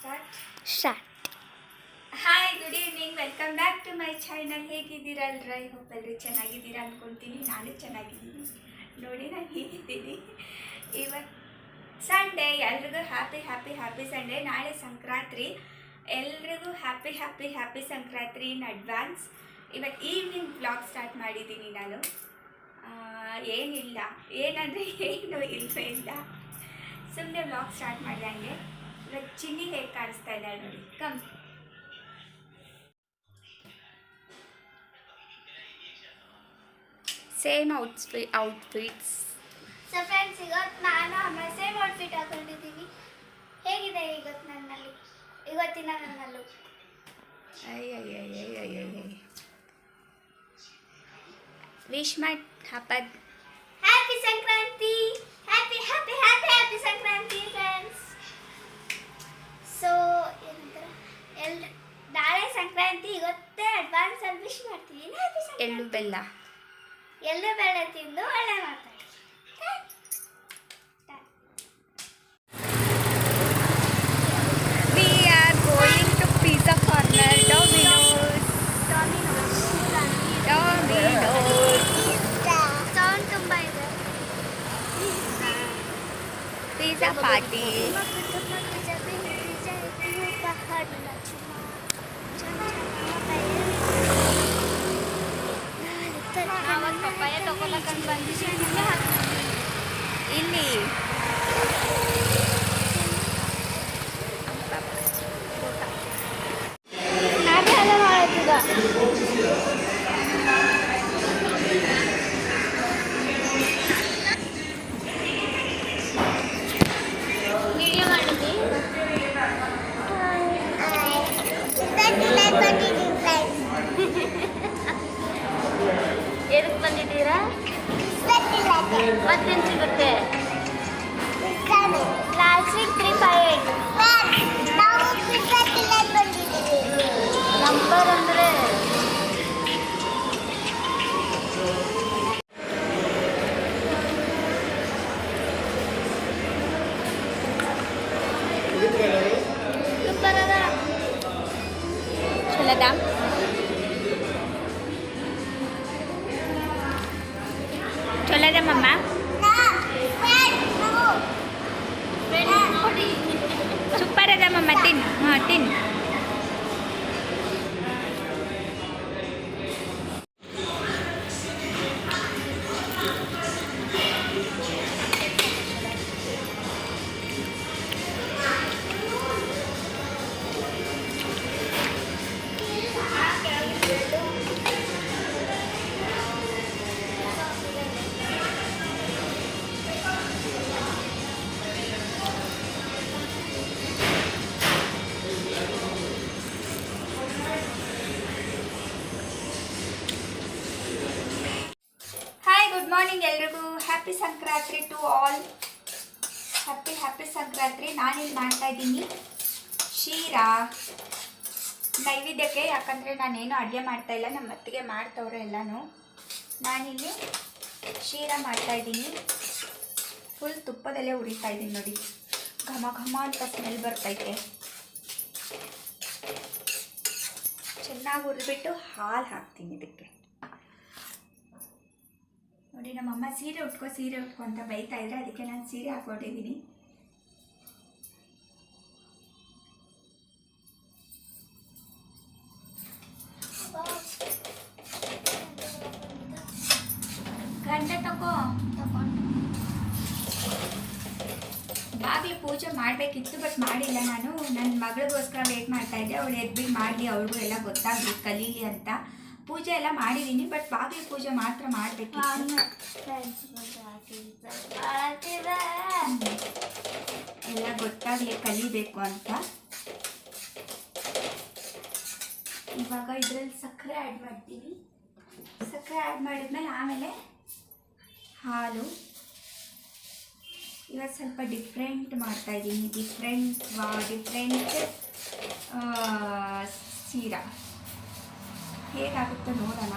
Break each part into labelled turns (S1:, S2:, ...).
S1: Start hi good evening welcome back to my channel ಹೇಗಿದ್ದೀರಾ? ಅಲ್ರ? I hope ಎಲ್ಲರೂ ಚೆನ್ನಾಗಿದ್ದೀರಾ ಅಂದ್ಕೊಳ್ತೀನಿ ನಾನು ಚೆನ್ನಾಗಿದ್ದೀನಿ. ನೋಡಿ, ನಾನು ಹೇಗಿದ್ದೀನಿ. ಇವತ್ತು ಸಂಡೇ ಎಲ್ರಿಗೂ ಹ್ಯಾಪಿ ಹ್ಯಾಪಿ ಹ್ಯಾಪಿ ಸಂಡೇ ನಾಳೆ ಸಂಕ್ರಾಂತಿ ಎಲ್ರಿಗೂ happy happy happy Sankranti in advance ಇವತ್ತು ಈವ್ನಿಂಗ್ ಬ್ಲಾಗ್ ಸ್ಟಾರ್ಟ್ ಮಾಡಿದ್ದೀನಿ ನಾನು. ಏನಿಲ್ಲ. ಏನಂದರೆ ಏನು ಇಲ್ಲ. ಸುಮ್ಮನೆ ಬ್ಲಾಗ್ ಸ್ಟಾರ್ಟ್ ಮಾಡಿದಂಗೆ. ಇವತ್ತು ಚಿನ್ನಿ ಹೇಗೆ ಕಾಣಿಸ್ತಾ ಇದ್ದಾಳೆ ನೋಡಿ ಕಮ್ ಸೇಮ್ ಔಟ್ಫಿ ಔಟ್ಫಿಟ್ಸ್
S2: ಸೊ ಫ್ರೆಂಡ್ಸ್ ಇವತ್ತು ನಾನು ಅಮ್ಮ ಸೇಮ್ ಔಟ್ಫಿಟ್ ಹಾಕೊಂಡಿದ್ದೀವಿ ಹೇಗಿದೆ ಇವತ್ತು ನನ್ನಲ್ಲಿ? ಇವತ್ತಿನ ನನ್ನಲ್ಲೂ?
S1: ವಿಶ್ ಮಾಡಿ ಹಬ್ಬದ
S2: happy Sankranti happy happy happy happy Sankranti friends so ಏನಂತಾರೆ ಎಲ್ಲ ನಾಳೆ ಸಂಕ್ರಾಂತಿ ಇವತ್ತೇ ಅಡ್ವಾನ್ಸ್ ಅಲ್ಲಿ ವಿಶ್ ಮಾಡ್ತೀನಿ
S1: ಎಳ್ಳು ಬೆಲ್ಲ.
S2: ಎಳ್ಳು ಬೆಲ್ಲ ತಿಂದು ಒಳ್ಳೆ ಮಾತಾಡಿ ಪಪ್ಪಾಯ ತಗೊಳಕಂತ ಬಂದಿದ್ದೀನಿ
S1: ಇಲ್ಲಿ
S2: ನಾನೇ ಅದೇ ಮಾಡೋದೀಗ ಮತ್ತೇನು ಸಿಗುತ್ತೆ? Classic three five eight number ಅಂದರೆ? ಸೂಪರ್ ಅದ?
S1: ಚಲದ ಮಾರ್ನಿಂಗ್ ಎಲ್ರಿಗೂ. Happy Sankranti to all happy happy Sankranti ನಾನಿಲ್ಲಿ ಮಾಡ್ತಾ ಇದ್ದೀನಿ? ಶೀರಾ ನೈವೇದ್ಯಕ್ಕೆ, ಯಾಕಂದರೆ ನಾನೇನು ಅಡುಗೆ ಮಾಡ್ತಾ ಇಲ್ಲ ನಮ್ಮ ಅತ್ತಿಗೆ ಮಾಡ್ತವ್ರೆ ಎಲ್ಲನೂ. ನಾನಿಲ್ಲಿ ಶೀರಾ ಮಾಡ್ತಾ ಇದ್ದೀನಿ. ಫುಲ್ ತುಪ್ಪದಲ್ಲೇ ಉರಿತಾ ಇದ್ದೀನಿ ನೋಡಿ. ಘಮ ಘಮ ಅಂತ ಸ್ಮೆಲ್ ಬರ್ತೈತೆ. ಚೆನ್ನಾಗಿ ಹುರಿದ್ಬಿಟ್ಟು ಹಾಲು ಹಾಕ್ತೀನಿ ಇದಕ್ಕೆ. ನೋಡಿ, ನಮ್ಮಮ್ಮ ಸೀರೆ ಉಟ್ಕೋ ಸೀರೆ ಉಟ್ಕೋ ಅಂತ ಬೈತಾ ಇದ್ರೆ ಅದಕ್ಕೆ ನಾನು ಸೀರೆ ಹಾಕೊಂಡಿದ್ದೀನಿ ಗಂಟೆ ತಗೋ ಬಾಗಿಲು ಪೂಜೆ ಮಾಡಬೇಕಿತ್ತು, ಬಟ್ ಮಾಡಿಲ್ಲ ನಾನು. ನನ್ನ ಮಗಳಿಗೋಸ್ಕರ ವೇಟ್ ಮಾಡ್ತಾ ಇದ್ದೆ. ಅವಳು ಎದ್ಬಿಟ್ಟು ಮಾಡಲಿ ಅವ್ರಿಗೂ ಎಲ್ಲ ಗೊತ್ತಾಗಲಿ, ಕಲೀಲಿ ಅಂತ. ಪೂಜೆ ಎಲ್ಲ ಮಾಡಿದ್ದೀನಿ ಬಟ್ ಬಾಗಿಲು ಪೂಜೆ ಮಾತ್ರ ಮಾಡಬೇಕು ಎಲ್ಲ ಗೊತ್ತಾಗಲಿ ಕಲಿಬೇಕು ಅಂತ. ಇವಾಗ ಇದರಲ್ಲಿ ಸಕ್ಕರೆ ಆ್ಯಡ್ ಮಾಡ್ತೀನಿ. ಸಕ್ಕರೆ ಆ್ಯಡ್ ಮಾಡಿದ್ಮೇಲೆ ಆಮೇಲೆ ಹಾಲು. ಇವಾಗ ಸ್ವಲ್ಪ ಡಿಫ್ರೆಂಟ್ ಮಾಡ್ತಾ ಇದ್ದೀನಿ ಡಿಫ್ರೆಂಟ್ ವಾ ಡಿಫ್ರೆಂಟ್ ಸೀರಾ. ಹೇಗಾಗುತ್ತೆ ನೋಡೋಣ.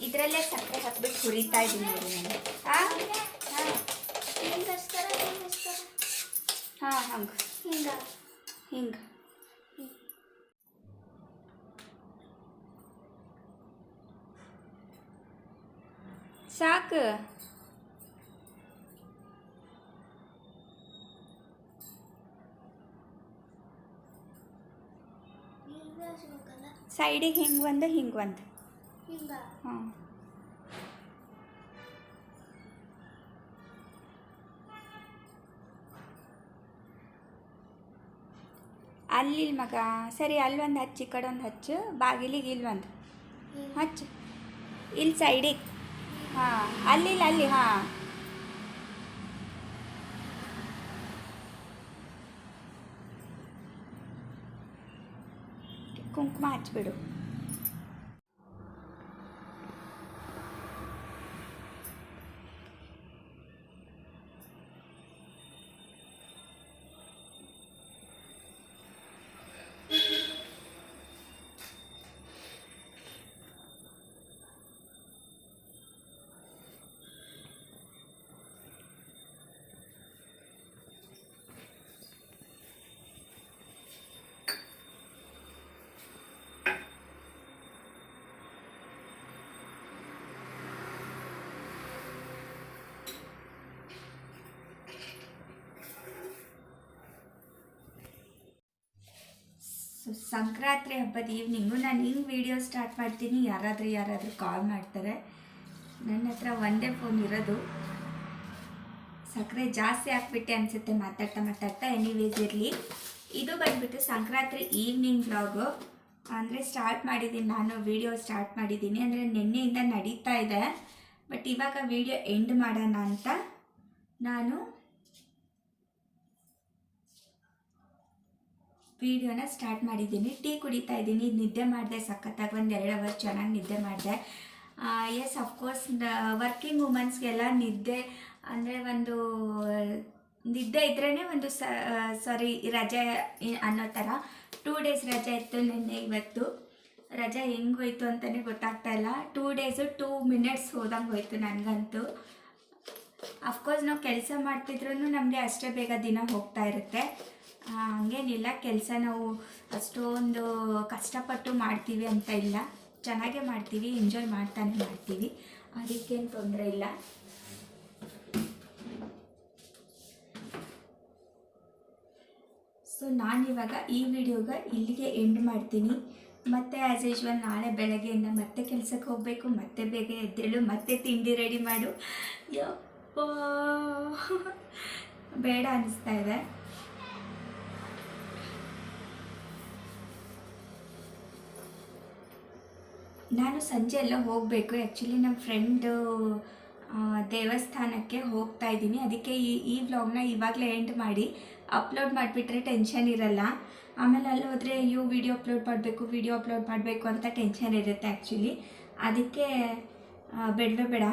S1: ಇದರಲ್ಲೇ ಸಕ್ಕರೆ ಹಾಕ್ಬಿಟ್ಟು ಹುರಿತಾ ಇದ್ದೀನಿ ನೋಡಿ ನಾನು. ಹಾಂ? ಹಾಂ. ಹಾಂ ಹಂಗೆ.
S2: ಹಿಂಗೆ?
S1: ಸಾಕು. ಸೈಡಿಗೆ ಹಿಂಗೆ ಒಂದು ಹಿಂಗೆ ಒಂದು. ಹಾಂ ಅಲ್ಲಿ ಮಗ ಸರಿ ಅಲ್ಲೊಂದು ಹಚ್ಚು ಈ ಕಡೆ ಒಂದು ಹಚ್ಚು ಬಾಗಿಲಿಗೆ ಇಲ್ಲೊಂದು.
S2: ಒಂದು
S1: ಹಚ್ಚು. ಇಲ್ಲಿ ಸೈಡಿಗೆ. ಹಾಂ ಅಲ್ಲಿ ಇಲ್ಲ ಅಲ್ಲಿ ಹಾಂ. ಕುಂಕುಮ ಹಚ್ಬಿಡು. ಸೊ ಸಂಕ್ರಾಂತಿ ಹಬ್ಬದ ಈವ್ನಿಂಗು ನಾನು ಹಿಂಗೆ ವಿಡಿಯೋ ಸ್ಟಾರ್ಟ್ ಮಾಡ್ತೀನಿ. ಯಾರಾದರೂ ಯಾರಾದರೂ ಕಾಲ್ ಮಾಡ್ತಾರೆ. ನನ್ನ ಹತ್ರ ಒಂದೇ ಫೋನ್ ಇರೋದು. ಸಕ್ಕರೆ ಜಾಸ್ತಿ ಹಾಕ್ಬಿಟ್ಟೆ ಅನಿಸುತ್ತೆ. ಮಾತಾಡ್ತಾ ಮಾತಾಡ್ತಾ ಎನಿವೇಸ್ ಇರಲಿ. ಇದು ಬಂದ್ಬಿಟ್ಟು ಸಂಕ್ರಾಂತಿ ಈವ್ನಿಂಗ್ ಬ್ಲಾಗು ಅಂದರೆ ಸ್ಟಾರ್ಟ್ ಮಾಡಿದ್ದೀನಿ ನಾನು ವಿಡಿಯೋ ಸ್ಟಾರ್ಟ್ ಮಾಡಿದ್ದೀನಿ ಅಂದರೆ ನಿನ್ನೆಯಿಂದ ನಡೀತಾ ಇದೆ. ಬಟ್ ಇವಾಗ ವಿಡಿಯೋ ಎಂಡ್ ಮಾಡೋಣ ಅಂತ ನಾನು ವಿಡಿಯೋನ ಸ್ಟಾರ್ಟ್ ಮಾಡಿದ್ದೀನಿ. ಟೀ ಕುಡಿತಾ ಇದ್ದೀನಿ. ನಿದ್ದೆ ಮಾಡಿದೆ, ಸಖತ್ತಾಗಿ ಒಂದು ಎರಡು ಅವರ್ ಚೆನ್ನಾಗಿ ನಿದ್ದೆ ಮಾಡಿದೆ. ಎಸ್ ಅಫ್ಕೋರ್ಸ್ ವರ್ಕಿಂಗ್ ವುಮೆನ್ಸ್ಗೆಲ್ಲ ನಿದ್ದೆ ಅಂದರೆ ಒಂದು, ನಿದ್ದೆ ಇದ್ರೇ ಒಂದು ಸ ಸಾರಿ ರಜೆ ಅನ್ನೋ ಥರ. ಟೂ ಡೇಸ್ ರಜೆ ಇತ್ತು ನಿನ್ನೆ ಇವತ್ತು. ರಜೆ ಹೆಂಗೆ ಹೋಯ್ತು ಅಂತಲೇ ಗೊತ್ತಾಗ್ತಾ ಇಲ್ಲ. ಟೂ ಡೇಸು ಟೂ ಮಿನಿಟ್ಸ್ ಹೋದಂಗೆ ಹೋಯ್ತು ನನಗಂತೂ. ಅಫ್ಕೋರ್ಸ್ ನಾವು ಕೆಲಸ ಮಾಡ್ತಿದ್ರೂ ನಮಗೆ ಅಷ್ಟೇ ಬೇಗ ದಿನ ಹೋಗ್ತಾ ಇರುತ್ತೆ. ಹಂಗೇನಿಲ್ಲ, ಕೆಲಸ ನಾವು ಅಷ್ಟೊಂದು ಕಷ್ಟಪಟ್ಟು ಮಾಡ್ತೀವಿ ಅಂತ ಇಲ್ಲ. ಚೆನ್ನಾಗೇ ಮಾಡ್ತೀವಿ ಎಂಜಾಯ್ ಮಾಡ್ತಾನೆ ಮಾಡ್ತೀವಿ. ಅದಕ್ಕೇನು ತೊಂದರೆ ಇಲ್ಲ. ಸೊ ನಾನಿವಾಗ ಈ ವಿಡಿಯೋಗ ಇಲ್ಲಿಗೆ ಎಂಡ್ ಮಾಡ್ತೀನಿ. ಮತ್ತೆ ಆ್ಯಸ್ ಯೂಶ್ವಲ್ ನಾಳೆ ಬೆಳಗ್ಗೆಯಿಂದ ಮತ್ತೆ ಕೆಲಸಕ್ಕೆ ಹೋಗಬೇಕು, ಮತ್ತೆ ಬೇಗ ಎದ್ದೇಳು, ಮತ್ತೆ ತಿಂಡಿ ರೆಡಿ ಮಾಡು. ಯಪ್ಪ! ಬೇಡ ಅನಿಸ್ತಾ ಇದೆ. ನಾನು ಸಂಜೆ ಎಲ್ಲ ಹೋಗಬೇಕು. ಆ್ಯಕ್ಚುಲಿ ನಮ್ಮ ಫ್ರೆಂಡು ದೇವಸ್ಥಾನಕ್ಕೆ ಹೋಗ್ತಾ ಇದ್ದೀನಿ. ಅದಕ್ಕೆ ಈ ಈ ವ್ಲಾಗ್ನ ಇವಾಗಲೇ ಎಂಡ್ ಮಾಡಿ ಅಪ್ಲೋಡ್ ಮಾಡಿಬಿಟ್ರೆ ಟೆನ್ಷನ್ ಇರಲ್ಲ. ಆಮೇಲೆ ಅಲ್ಲಿ ಹೋದರೆ, ಅಯ್ಯೋ ವಿಡಿಯೋ ಅಪ್ಲೋಡ್ ಮಾಡಬೇಕು ವಿಡಿಯೋ ಅಪ್ಲೋಡ್ ಮಾಡಬೇಕು ಅಂತ ಟೆನ್ಷನ್ ಇರುತ್ತೆ ಆ್ಯಕ್ಚುಲಿ ಅದಕ್ಕೆ ಬೇಡವೇ ಬೇಡ.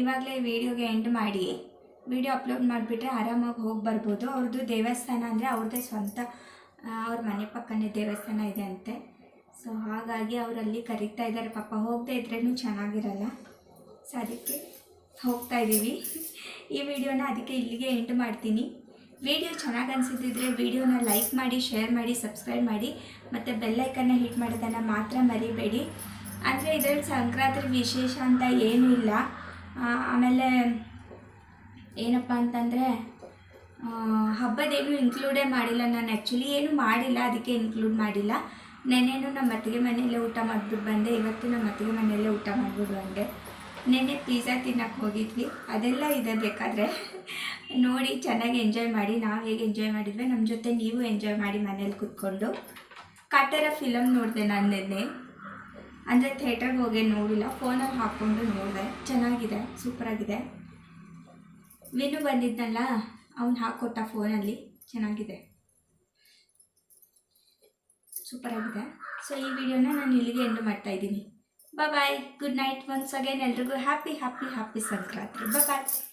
S1: ಇವಾಗಲೇ ವಿಡಿಯೋಗೆ ಎಂಡ್ ಮಾಡಿ. ವಿಡಿಯೋ ಅಪ್ಲೋಡ್ ಮಾಡಿಬಿಟ್ರೆ ಆರಾಮಾಗಿ ಹೋಗಿ ಬರ್ಬೋದು. ಅವ್ರದ್ದು ದೇವಸ್ಥಾನ ಅಂದರೆ ಅವ್ರದ್ದೇ ಸ್ವಂತ ಅವ್ರ ಮನೆ ಪಕ್ಕನೇ ದೇವಸ್ಥಾನ ಇದೆ ಅಂತೆ. ಸೊ ಹಾಗಾಗಿ ಅವರಲ್ಲಿ ಕರೀತಾ ಇದ್ದಾರೆ. ಪಾಪ ಹೋಗದೆ ಇದ್ರೂ ಚೆನ್ನಾಗಿರಲ್ಲ. ಸೊ ಅದಕ್ಕೆ ಹೋಗ್ತಾ ಇದ್ದೀವಿ. ಈ ವಿಡಿಯೋನ ಅದಕ್ಕೆ ಇಲ್ಲಿಗೆ ಎಂಟು ಮಾಡ್ತೀನಿ. ವಿಡಿಯೋ ಚೆನ್ನಾಗಿ ಅನಿಸಿದ್ರೆ ವಿಡಿಯೋನ ಲೈಕ್ ಮಾಡಿ, ಶೇರ್ ಮಾಡಿ, ಸಬ್ಸ್ಕ್ರೈಬ್ ಮಾಡಿ, ಮತ್ತು ಬೆಲ್ಲೈಕನ್ನ ಹಿಟ್ ಮಾಡೋದನ್ನು ಮಾತ್ರ ಮರಿಬೇಡಿ. ಅಂದರೆ ಇದರಲ್ಲಿ ಸಂಕ್ರಾಂತಿ ವಿಶೇಷ ಅಂತ ಏನೂ ಇಲ್ಲ. ಆಮೇಲೆ ಏನಪ್ಪ ಅಂತಂದರೆ ಹಬ್ಬದೇನು ಇನ್ಕ್ಲೂಡೇ ಮಾಡಿಲ್ಲ. ನಾನು ಆ್ಯಕ್ಚುಲಿ ಏನು ಮಾಡಿಲ್ಲ. ಅದಕ್ಕೆ ಇನ್ಕ್ಲೂಡ್ ಮಾಡಿಲ್ಲ. ನೆನ್ನೆನೂ ನಮ್ಮ ಅತ್ತಿಗೆ ಮನೆಯಲ್ಲೇ ಊಟ ಮಾಡಿಬಿಟ್ಟು ಬಂದೆ. ಇವತ್ತು ನಮ್ಮ ಅತ್ತಿಗೆ ಮನೆಯಲ್ಲೇ ಊಟ ಮಾಡಿಬಿಟ್ಟು ಬಂದೆ ನೆನ್ನೆ ಪಿಜ್ಜಾ ತಿನ್ನಕ್ಕೆ ಹೋಗಿದ್ವಿ. ಅದೆಲ್ಲ ಇದೆ ಬೇಕಾದರೆ. ನೋಡಿ, ಚೆನ್ನಾಗಿ ಎಂಜಾಯ್ ಮಾಡಿ. ನಾವು ಹೇಗೆ ಎಂಜಾಯ್ ಮಾಡಿದ್ವಿ? ನಮ್ಮ ಜೊತೆ ನೀವು ಎಂಜಾಯ್ ಮಾಡಿ ಮನೇಲಿ ಕೂತ್ಕೊಂಡು. ಕಾಟರ ಫಿಲಮ್ ನೋಡಿದೆ ನಾನು ನೆನ್ನೆ. ಅಂದರೆ ಥಿಯೇಟರ್ಗೆ ಹೋಗಿ ನೋಡಿಲ್ಲ. ಫೋನಲ್ಲಿ ಹಾಕ್ಕೊಂಡು ನೋಡಿದೆ. ಚೆನ್ನಾಗಿದೆ. ಸೂಪರಾಗಿದೆ ವಿನು ಬಂದಿದ್ದನಲ್ಲ ಅವ್ನು ಹಾಕ್ಕೊಟ್ಟ ಫೋನಲ್ಲಿ ಚೆನ್ನಾಗಿದೆ. ಸೂಪರಾಗಿದೆ. ಸೊ ಈ ವಿಡಿಯೋನ ನಾನು ಇಲ್ಲಿಗೆ ಎಂಡು ಮಾಡ್ತಾ ಇದ್ದೀನಿ. Bye good night once again ಎಲ್ರಿಗೂ happy happy happy Sankranti. Bye